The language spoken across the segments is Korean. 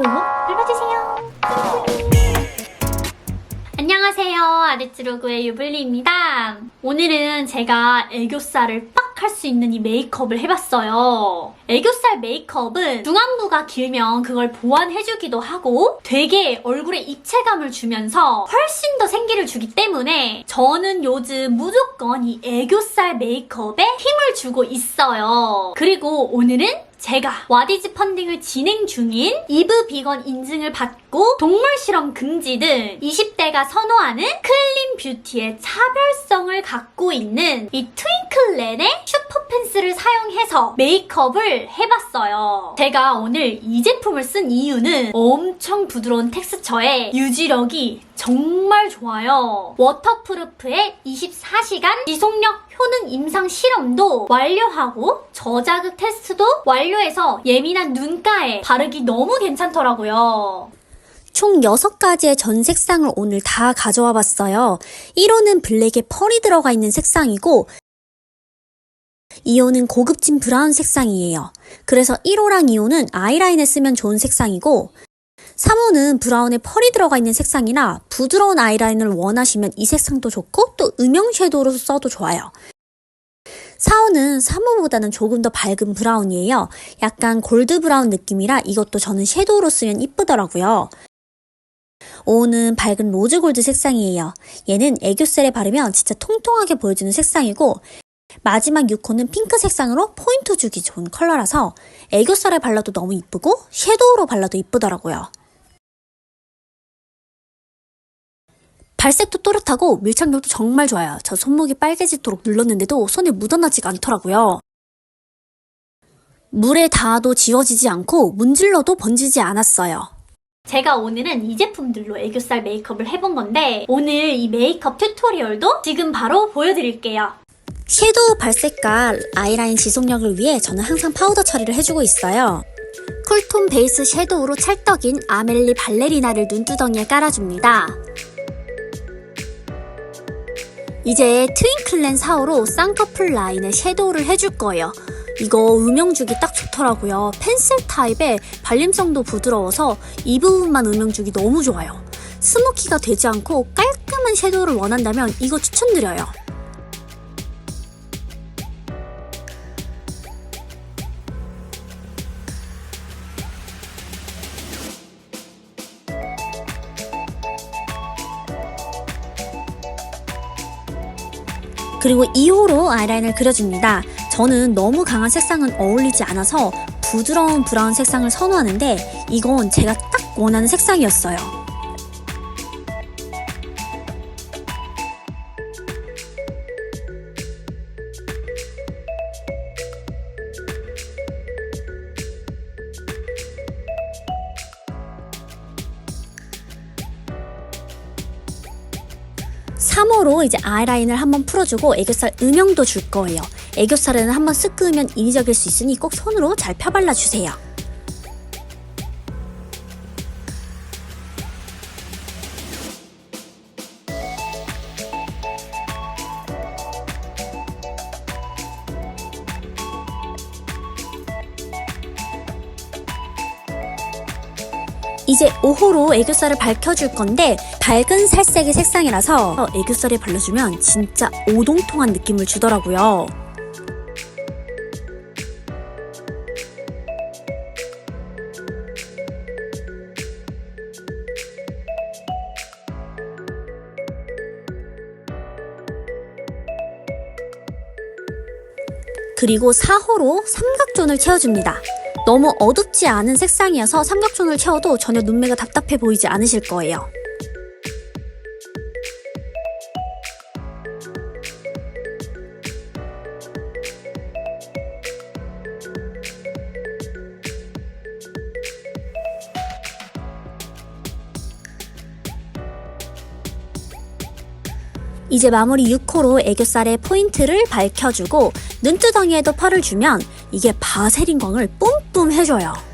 뭐? 눌러? 눌러주세요. 안녕하세요. 아리츠로그의 유블리입니다. 오늘은 제가 애교살을 빡 할 수 있는 이 메이크업을 해봤어요. 애교살 메이크업은 중안부가 길면 그걸 보완해주기도 하고 되게 얼굴에 입체감을 주면서 훨씬 더 생기를 주기 때문에 저는 요즘 무조건 이 애교살 메이크업에 힘을 주고 있어요. 그리고 오늘은 제가 와디즈 펀딩을 진행 중인 이브 비건 인증을 받고 동물 실험 금지 등 20대가 선호하는 클린 뷰티의 차별성을 갖고 있는 이 트윙클렌의 슈퍼 펜스를 사용해서 메이크업을 해봤어요. 제가 오늘 이 제품을 쓴 이유는 엄청 부드러운 텍스처에 유지력이 정말 좋아요. 워터프루프의 24시간 지속력 효능 임상 실험도 완료하고 저자극 테스트도 완료해서 예민한 눈가에 바르기 너무 괜찮더라고요. 총 6가지의 전 색상을 오늘 다 가져와 봤어요. 1호는 블랙에 펄이 들어가 있는 색상이고 2호는 고급진 브라운 색상이에요. 그래서 1호랑 2호는 아이라인에 쓰면 좋은 색상이고 3호는 브라운에 펄이 들어가 있는 색상이라 부드러운 아이라인을 원하시면 이 색상도 좋고 또 음영 섀도우로 써도 좋아요. 4호는 3호보다는 조금 더 밝은 브라운이에요. 약간 골드 브라운 느낌이라 이것도 저는 섀도우로 쓰면 이쁘더라고요. 5호는 밝은 로즈 골드 색상이에요. 얘는 애교살에 바르면 진짜 통통하게 보여주는 색상이고 마지막 6호는 핑크 색상으로 포인트 주기 좋은 컬러라서 애교살에 발라도 너무 이쁘고 섀도우로 발라도 이쁘더라고요. 발색도 또렷하고 밀착력도 정말 좋아요. 저 손목이 빨개지도록 눌렀는데도 손에 묻어나지가 않더라고요. 물에 닿아도 지워지지 않고 문질러도 번지지 않았어요. 제가 오늘은 이 제품들로 애교살 메이크업을 해본 건데 오늘 이 메이크업 튜토리얼도 지금 바로 보여드릴게요. 섀도우 발색깔, 아이라인 지속력을 위해 저는 항상 파우더 처리를 해주고 있어요. 쿨톤 베이스 섀도우로 찰떡인 아멜리 발레리나를 눈두덩이에 깔아줍니다. 이제 트윙클렌 4호로 쌍꺼풀 라인에 섀도우를 해줄 거예요. 이거 음영 주기 딱 좋더라고요. 펜슬 타입에 발림성도 부드러워서 이 부분만 음영 주기 너무 좋아요. 스모키가 되지 않고 깔끔한 섀도우를 원한다면 이거 추천드려요. 그리고 2호로 아이라인을 그려줍니다. 저는 너무 강한 색상은 어울리지 않아서 부드러운 브라운 색상을 선호하는데 이건 제가 딱 원하는 색상이었어요. 삼호로 이제 아이라인을 한번 풀어주고 애교살 음영도 줄 거예요. 애교살에는 한번 쓱 그으면 인위적일 수 있으니 꼭 손으로 잘 펴발라주세요. 이제 5호로 애교살을 밝혀줄 건데 밝은 살색의 색상이라서 애교살에 발라주면 진짜 오동통한 느낌을 주더라고요. 그리고 4호로 삼각존을 채워줍니다. 너무 어둡지 않은 색상이어서 삼각존을 채워도 전혀 눈매가 답답해 보이지 않으실 거예요. 이제 마무리 6호로 애교살에 포인트를 밝혀주고 눈두덩이에도 펄을 주면 이게 바세린 광을 뿜뿜 해줘요.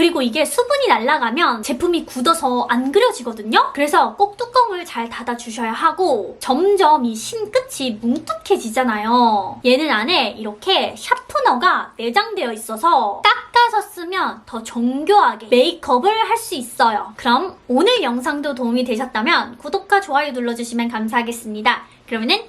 그리고 이게 수분이 날아가면 제품이 굳어서 안 그려지거든요? 그래서 꼭 뚜껑을 잘 닫아주셔야 하고 점점 이 신 끝이 뭉툭해지잖아요. 얘는 안에 이렇게 샤프너가 내장되어 있어서 닦아서 쓰면 더 정교하게 메이크업을 할 수 있어요. 그럼 오늘 영상도 도움이 되셨다면 구독과 좋아요 눌러주시면 감사하겠습니다. 그러면은